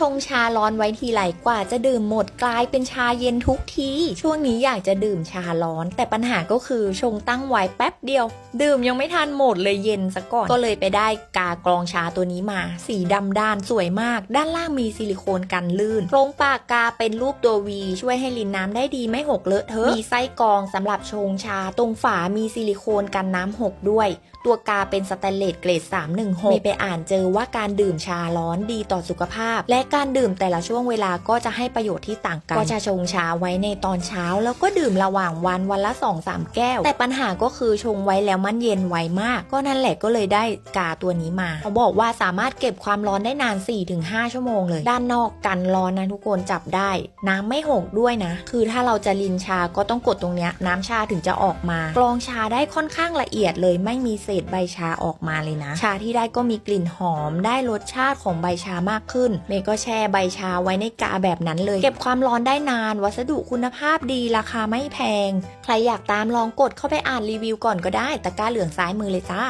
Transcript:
ชงชาร้อนไว้ทีไรกว่าจะดื่มหมดกลายเป็นชาเย็นทุกที ช่วงนี้อยากจะดื่มชาร้อน แต่ปัญหาก็คือชงตั้งไว้แป๊บเดียว ดื่มยังไม่ทันหมดเลยเย็นซะก่อน ก็เลยไปได้กากรองชาตัวนี้มา สีดำด้านสวยมาก ด้านล่างมีซิลิโคนกันลื่นโครงปากกาเป็นรูปตัววี ช่วยให้ลินน้ำได้ดีไม่หกเลอะเทอะมีไส้กรองสำหรับชงชา ตรงฝามีซิลิโคนกันน้ำหกด้วย ตัวกาเป็นสแตนเลสเกรด 316มีไปอ่านเจอว่าการดื่มชาร้อนดีต่อสุขภาพและการดื่มแต่ละช่วงเวลาก็จะให้ประโยชน์ที่ต่างกัน ก็จะชงชาไว้ในตอนเช้า แล้วก็ดื่มระหว่างวันวันละ 2-3 แก้ว แต่ปัญหาก็คือชงไว้แล้วมันเย็นไวมาก ก็นั่นแหละก็เลยได้กาตัวนี้มาเขาบอกว่าสามารถเก็บความร้อนได้นาน 4-5 ชั่วโมงเลย ด้านนอกกันร้อนนะทุกคนจับได้ น้ำไม่หกด้วยนะ คือถ้าเราจะลินชาก็ต้องกดตรงเนี้ยน้ำชาถึงจะออกมากรองชาได้ค่อนข้างละเอียดเลย ไม่มีเศษใบชาออกมาเลยนะ ชาที่ได้ก็มีกลิ่นหอมได้รสชาติของใบชามากขึ้นเมย์ก็แช่ใบชาไว้ในกาแบบนั้นเลย เก็บความร้อนได้นาน วัสดุคุณภาพดีราคาไม่แพง ใครอยากตามลองกดเข้าไปอ่านรีวิวก่อนก็ได้ตะกร้าเหลืองซ้ายมือเลยจ้า